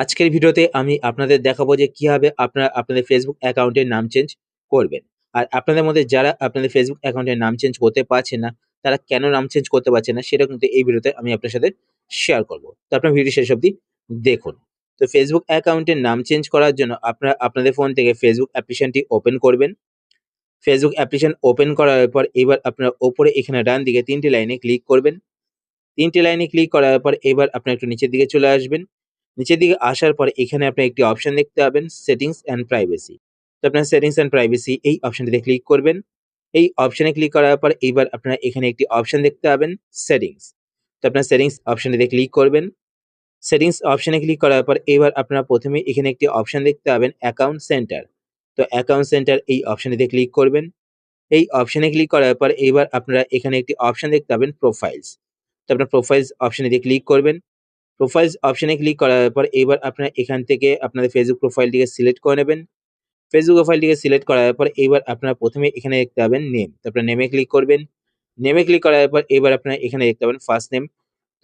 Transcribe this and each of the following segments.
আজকের ভিডিওতে আমি আপনাদের দেখাবো যে কীভাবে আপনারা আপনাদের ফেসবুক অ্যাকাউন্টের নাম চেঞ্জ করবেন। আর আপনাদের মধ্যে যারা আপনাদের ফেসবুক অ্যাকাউন্টের নাম চেঞ্জ করতে পারছে না, তারা কেন নাম চেঞ্জ করতে পারছে না, সেটা কিন্তু এই ভিডিওতে আমি আপনার সাথে শেয়ার করব। তো আপনার ভিডিও শেষ অবধি দেখুন। তো ফেসবুক অ্যাকাউন্টের নাম চেঞ্জ করার জন্য আপনারা আপনাদের ফোন থেকে ফেসবুক অ্যাপ্লিকেশনটি ওপেন করবেন। ফেসবুক অ্যাপ্লিকেশন ওপেন করার পর এবার আপনারা ওপরে এখানে ডান দিকে তিনটি লাইনে ক্লিক করবেন। তিনটি লাইনে ক্লিক করার পর এবার আপনার একটু নিচের দিকে চলে আসবেন। নিচের দিকে আসার পর এখানে আপনি একটি অপশন দেখতে পাবেন সেটিংস অ্যান্ড প্রাইভেসি তো আপনার সেটিংস অ্যান্ড প্রাইভেসি এই অপশনটিতে ক্লিক করবেন। এই অপশনে ক্লিক করার পর এইবার আপনারা এখানে একটি অপশন দেখতে পাবেন সেটিংস তো আপনার সেটিংস অপশনটিতে ক্লিক করবেন। সেটিংস অপশনে ক্লিক করার পর এবার আপনারা প্রথমে এখানে একটি অপশন দেখতে পাবেন অ্যাকাউন্ট সেন্টার তো অ্যাকাউন্ট সেন্টার এই অপশনটিতে ক্লিক করবেন। এই অপশনে ক্লিক করার পর এবার আপনারা এখানে একটি অপশন দেখতে পাবেন প্রোফাইলস তো আপনার প্রোফাইলস অপশনে ক্লিক করবেন। প্রোফাইলস অপশনে ক্লিক করার পর এবার আপনারা এখান থেকে আপনাদের ফেসবুক প্রোফাইলটিকে সিলেক্ট করে নেবেন। ফেসবুক প্রোফাইলটিকে সিলেক্ট করার পর এবার আপনারা প্রথমে এখানে দেখতে পাবেন নেম তারপরে নেমে ক্লিক করবেন। নেমে ক্লিক করার পর এবার আপনারা এখানে দেখতে পাবেন ফার্স্ট নেম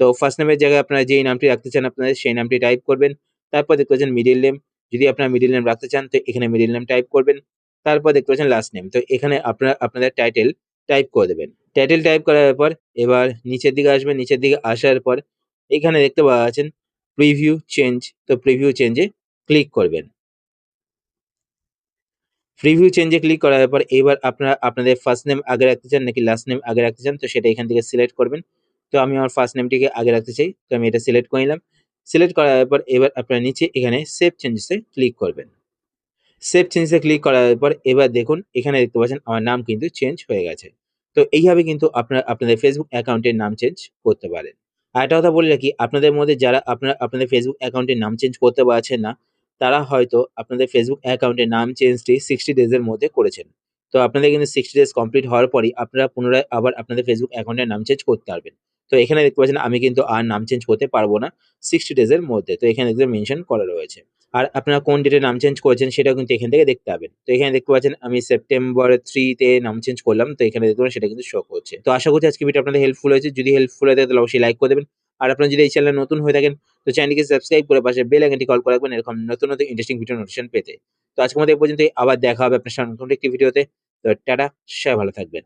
তো ফার্স্ট নেমের জায়গায় আপনারা যেই নামটি রাখতে চান আপনাদের সেই নামটি টাইপ করবেন। তারপর দেখতে পাচ্ছেন মিডিল নেম যদি আপনারা মিডিল নেম রাখতে চান তো এখানে মিডিল নেম টাইপ করবেন। তারপর দেখতে পাচ্ছেন লাস্ট নেম তো এখানে আপনারা, আপনাদের টাইটেল টাইপ করে দেবেন। টাইটেল টাইপ করার পর এবার নিচের দিকে আসবেন। নিচের দিকে আসার পর এখানে দেখতে পাওয়া যাচ্ছেন প্রিভিউ চেঞ্জ তো প্রিভিউ চেঞ্জে ক্লিক করবেন। প্রিভিউ চেঞ্জে ক্লিক করার পর এবার আপনারা, আপনাদের ফার্স্ট নেম আগে রাখতে চান নাকি লাস্ট নেম আগে রাখতে চান, তো সেটা এখান থেকে সিলেক্ট করবেন। তো আমি আমার ফার্স্ট নেমটিকে আগে রাখতে চাই, তো আমি এটা সিলেক্ট করে নিলাম। সিলেক্ট করার পর এবার আপনারা নিচে এখানে সেভ চেঞ্জেসে ক্লিক করবেন। সেভ চেঞ্জে ক্লিক করার পর এবার দেখুন, এখানে দেখতে পাচ্ছেন আমার নাম কিন্তু চেঞ্জ হয়ে গেছে। তো এইভাবে কিন্তু আপনারা, আপনাদের ফেসবুক অ্যাকাউন্টের নাম চেঞ্জ করতে পারেন। একটা কথা বলে রাখি, আপনাদের মধ্যে যারা আপনারা, আপনাদের ফেসবুক অ্যাকাউন্টের নাম চেঞ্জ করতে পারছেন না, তারা হয়তো আপনাদের ফেসবুক অ্যাকাউন্টের নাম চেঞ্জটি সিক্সটি ডেজের মধ্যে করেছেন। তো আপনাদের কিন্তু সিক্সটি ডেজ কমপ্লিট হওয়ার পরই আপনারা পুনরায় আবার আপনাদের ফেসবুক অ্যাকাউন্টের নাম চেঞ্জ করতে পারবেন। তো এখানে দেখতে পাচ্ছেন আমি কিন্তু আর নাম চেঞ্জ করতে পারব না সিক্সটি ডেজের মধ্যে। তো এখানে দেখতে মেনশন করা রয়েছে। আর আপনারা কোন ডেটে নাম চেঞ্জ করেছেন সেটাও কিন্তু এখান থেকে দেখতে পাবেন। তো এখানে দেখতে পাচ্ছেন, আমি সেপ্টেম্বর থ্রিতে নাম চেঞ্জ করলাম, তো এখানে দেখতে পাবেন সেটা কিন্তু শো করছে তো আশা করছি আজকে ভিডিও আপনাদের হেল্পফুল হয়েছে। যদি হেল্পফুল হয়ে থাকে, তাহলে অবশ্যই লাইক করে দেবেন। আর আপনারা যদি এই চ্যানেলে নতুন হয়ে থাকেন, তো চ্যানেলকে সাবস্ক্রাইব করে পাশে বেল আইকনটি কল করে রাখবেন, এরকম নতুন নতুন ইন্টারেস্টিং ভিডিও নোটিফিকেশন পেতে। তো আজকের মধ্যে এই পর্যন্ত আবার দেখা হবে আপনার সাথে নতুন একটি ভিডিওতে তো টাটা, সবাই ভালো থাকবেন।